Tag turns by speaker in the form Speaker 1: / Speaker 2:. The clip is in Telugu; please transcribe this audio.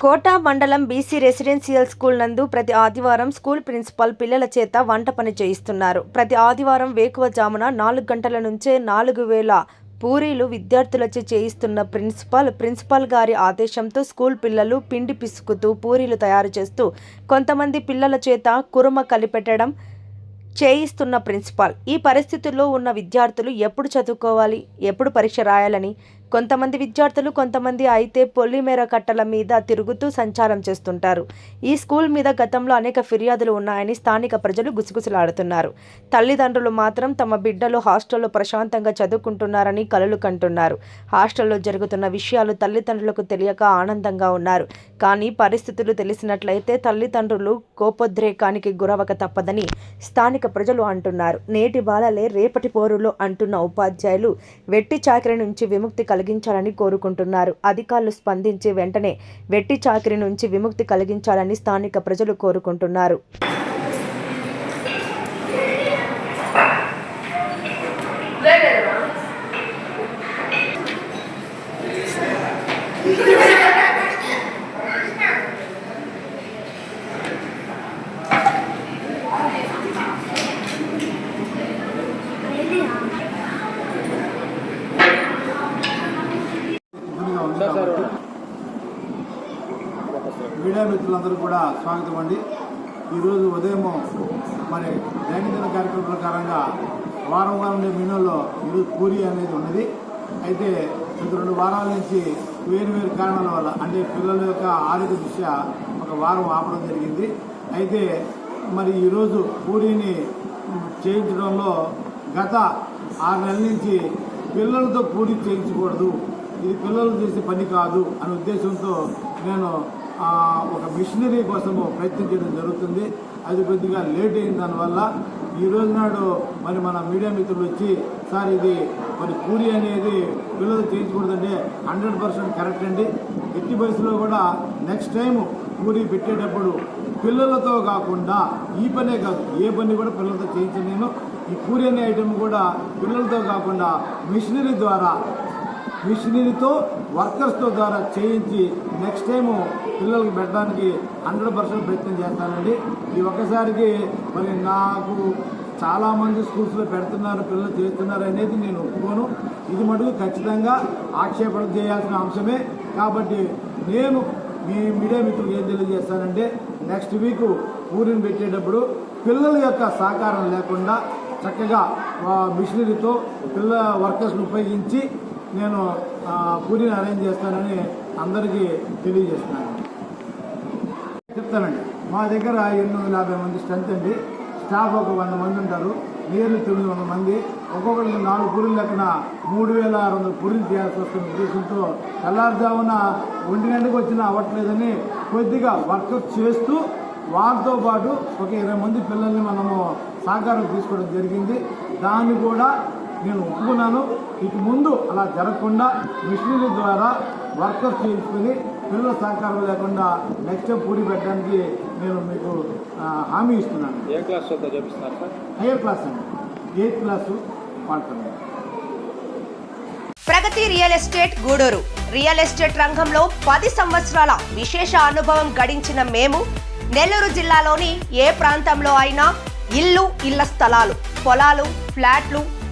Speaker 1: కోట మండలం బీసీ రెసిడెన్షియల్ స్కూల్ నందు ప్రతి ఆదివారం స్కూల్ ప్రిన్సిపాల్ పిల్లల చేత వంట పని చేయిస్తున్నారు. ప్రతి ఆదివారం వేకువజామున నాలుగు గంటల నుంచే నాలుగు వేల పూరీలు విద్యార్థులచే చేయిస్తున్న ప్రిన్సిపాల్ ప్రిన్సిపాల్ గారి ఆదేశంతో స్కూల్ పిల్లలు పిండి పిసుకుతూ పూరీలు తయారు చేస్తూ కొంతమంది పిల్లల చేత కురుమ కలిపెట్టడం చేయిస్తున్న ప్రిన్సిపాల్. ఈ పరిస్థితుల్లో ఉన్న విద్యార్థులు ఎప్పుడు చదువుకోవాలి ఎప్పుడు పరీక్ష రాయాలని కొంతమంది విద్యార్థులు కొంతమంది అయితే పొలిమేర కట్టల మీద తిరుగుతూ సంచారం చేస్తుంటారు. ఈ స్కూల్ మీద గతంలో అనేక ఫిర్యాదులు ఉన్నాయని స్థానిక ప్రజలు గుసగుసలాడుతున్నారు. తల్లిదండ్రులు మాత్రం తమ బిడ్డలు హాస్టల్లో ప్రశాంతంగా చదువుకుంటున్నారని కలలు కంటున్నారు. హాస్టల్లో జరుగుతున్న విషయాలు తల్లిదండ్రులకు తెలియక ఆనందంగా ఉన్నారు. కానీ పరిస్థితులు తెలిసినట్లయితే తల్లిదండ్రులు కోపోద్రేకానికి గురవక తప్పదని స్థానిక ప్రజలు అంటున్నారు. నేటి బాలలే రేపటి పోరులో అంటున్న ఉపాధ్యాయులు వెట్టి చాకరి నుంచి విముక్తి కలిగించాలని కోరుకుంటున్నారు. అధికారులు స్పందించి వెంటనే వెట్టి చాకిరి నుంచి విముక్తి కలిగించాలని స్థానిక ప్రజలు కోరుకుంటున్నారు.
Speaker 2: మీడియా మిత్రులందరూ కూడా స్వాగతం అండి. ఈరోజు ఉదయం మరి దైనందిన కార్యక్రమం ప్రకారంగా వారం వారం మినోల్లో మెనూలో ఈరోజు పూరి అనేది ఉన్నది. అయితే గత రెండు వారాల నుంచి వేరు వేరు కారణాల వల్ల అంటే పిల్లల యొక్క ఆరోగ్య దృష్ట్యా ఒక వారం ఆపడం జరిగింది. అయితే మరి ఈరోజు పూరీని చేయించడంలో గత ఆరు నెలల నుంచి పిల్లలతో పూరి చేయించకూడదు. ఇది పిల్లలు చేసే పని కాదు అనే ఉద్దేశంతో నేను ఒక మిషనరీ కోసము ప్రయత్నం చేయడం జరుగుతుంది. అది కొద్దిగా లేట్ అయిన దానివల్ల ఈ రోజు నాడు మరి మన మీడియా మిత్రులు వచ్చి సార్ ఇది మరి పూరి అనేది పిల్లలు చేయించకూడదంటే హండ్రెడ్ పర్సెంట్ కరెక్ట్ అండి. ఎట్టి వయసులో కూడా నెక్స్ట్ టైం పూరి పెట్టేటప్పుడు పిల్లలతో కాకుండా ఈ పనే కాదు ఏ పని కూడా పిల్లలతో చేయించను నేను. ఈ పూరి అనే ఐటెం కూడా పిల్లలతో కాకుండా మిషనరీ ద్వారా మిషనరీతో వర్కర్స్తో ద్వారా చేయించి నెక్స్ట్ టైము పిల్లలకి పెట్టడానికి హండ్రెడ్ పర్సెంట్ ప్రయత్నం చేస్తానండి. ఈ ఒక్కసారికి మరి నాకు చాలామంది స్కూల్స్లో పెడుతున్నారు పిల్లలు చేస్తున్నారు అనేది నేను ఒప్పుకోను. ఇది మటుకు ఖచ్చితంగా ఆక్షేపణ చేయాల్సిన అంశమే. కాబట్టి నేను మీ మీడియా మిత్రులకు ఏం తెలియజేస్తానంటే నెక్స్ట్ వీక్ ఊరిని పెట్టేటప్పుడు పిల్లల యొక్క సహకారం లేకుండా చక్కగా మిషనరీతో పిల్ల వర్కర్స్ని ఉపయోగించి నేను ఆ, పూరిని అరేంజ్ చేస్తానని అందరికీ తెలియజేస్తున్నాను. చెప్తానండి. మా దగ్గర ఎనిమిది వందల యాభై మంది స్ట్రెంత్ అండి. స్టాఫ్ ఒక వంద మంది ఉంటారు. నియర్లీ తొమ్మిది వందల మంది. ఒక్కొక్కరికి నాలుగు పూరీలు లెక్కన మూడు వేల ఆరు వందల పూరీలు చేయాల్సి వస్తున్న ఉద్దేశంతో తెల్లారుజామున ఒంటి గంటకు వచ్చినా అవ్వట్లేదని కొద్దిగా వర్కౌట్ చేస్తూ వారితో పాటు ఒక ఇరవై మంది పిల్లల్ని మనము సహకారం తీసుకోవడం జరిగింది. దాన్ని కూడా నేను ఒప్పుకున్నాను. ఇక ముందు అలా జరగకుండా మిషనరీ ద్వారా వర్కర్స్ చేయించుకుని పిల్లల సహకారం లేకుండా నెక్స్ట్ పూరి పెట్టడానికి నేను మీకు హామీ ఇస్తున్నాను.
Speaker 3: ఏ క్లాస్ చూపిస్తున్నారు
Speaker 2: హైయర్ క్లాస్ అండి. ఎయిత్ క్లాసు వాడుతున్నాను
Speaker 1: Pragathi real estate Gudur. Real estate రంగంలో పది సంవత్సరాల విశేష అనుభవం గడించిన మేము నెల్లూరు జిల్లాలోని ఏ ప్రాంతంలో అయినా ఇల్లు ఇళ్ళ స్థలాలు పొలాలు ఫ్లాట్లు